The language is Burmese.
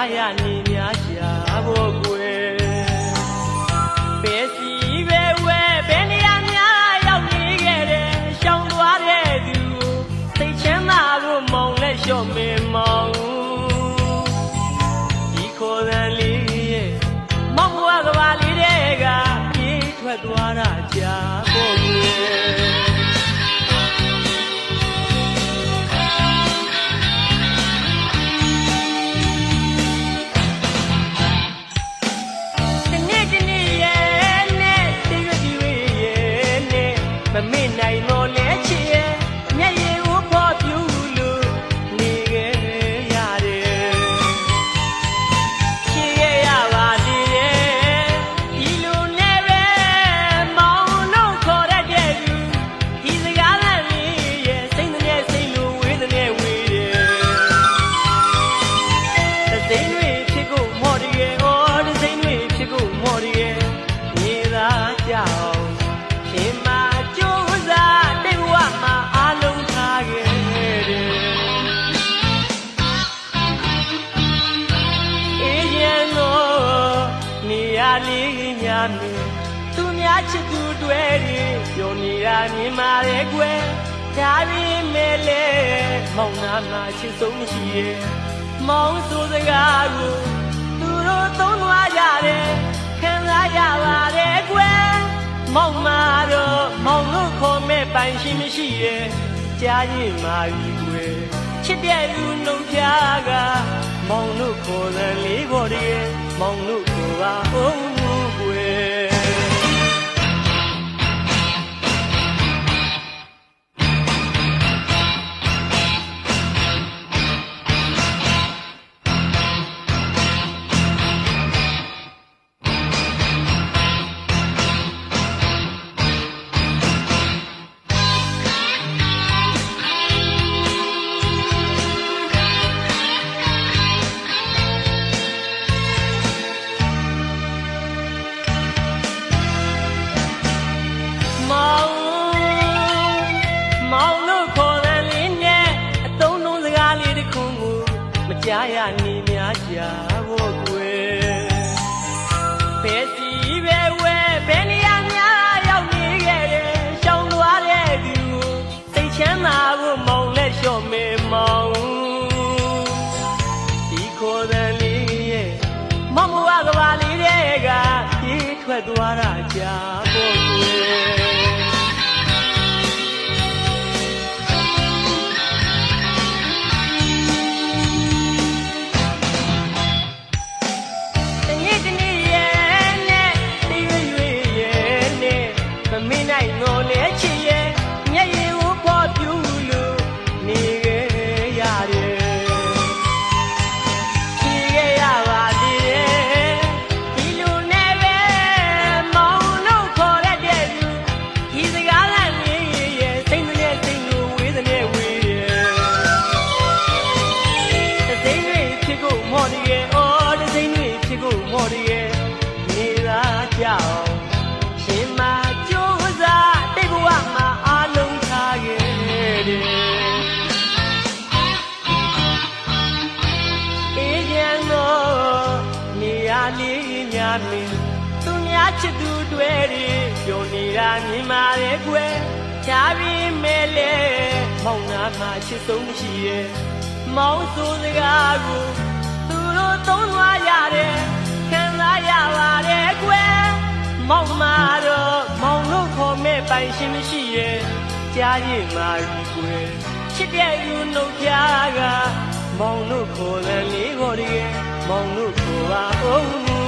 ကြားရနေများရှာဖို့ကွယ်ဘယ်စီပဲဝဲဘယ်နေရာများရောက်နေခဲ့တယ်ရှောင်သွားတဲ့သူကိုစိတ်ချမ်းသာဖို့မောင်လက်လျှော့မင်းမောင်ဒီခေါ်တဲ့လေးရဲ့မောင်ဘွားကဘာလေးတွေကပြေးထွက်သွားတာကြာဖို့ကွယ် နဲ့ လေးများမြင်သူများချစ်သူတွေတွေပြောနေတာမြင်ပါရဲ့ကွယ်ဒါပေမဲ့လေမောင်နာမှာချစ်ဆုံးမရှိရဲ့မောင်ဆိုစကားကိုသူတို့သုံးသွားကြတယ်ခံစားရပါတယ်ကွယ်မောင်မာတော့မောင်လို့ခေါ်မဲ့ပိုင်ရှိမရှိရဲ့ကြားရင်မာပြီကွယ်ချစ်တဲ့လူနှုတ်ပြားကမောင်လို့ခေါ်တဲ့လေးပေါ်တည်းမောင်လို့ခေါ်ပါအော မကြားရနေများကြာဖို့ကွယ်ဘယ်စီပဲဝဲဘယ်နေရာများရောက်နေခဲ့တယ်ရှောင်သွားတဲ့သူကိုစိတ်ချမ်းသာဖို့မောင်လက်လျှော့မေမောင်ဒီခေါ်တဲ့လေးရဲ့မောင်ဘဝကဘာလေးတွေကပြေးထွက်သွားတာကြာဖို့ကွ စိမ့်တွေဖြစ်ကိုမော်ဒီရဲ့နေသာကြောင်ရှင်မကြိုးစားတိတ်ဘဝမှာအလုံးထားခဲ့တယ်အေးရန်တော့နေရလေးများမင်းသူများချစ်သူတွေတွေပြောနေတာမြင်ပါရဲ့ကွယ်ချာပြီးမဲ့လေမောင်နာမှာချစ်ဆုံးမရှိရဲ့မောင်ဆိုစကားကိုသူ တို့သုံးသွားရတယ်ခံစားရပါတယ်ကွယ်မောင်မာတော့မောင်လို့ခေါ်မဲ့ပိုင်ရှင်မရှိရဲ့ကြားရင်မာပြီကွယ်ချစ်တဲ့လူနှုတ်ပြားကမောင်လို့ခေါ်တဲ့လေးခေါ်တည်းမောင်လို့ခေါ်ပါအောင်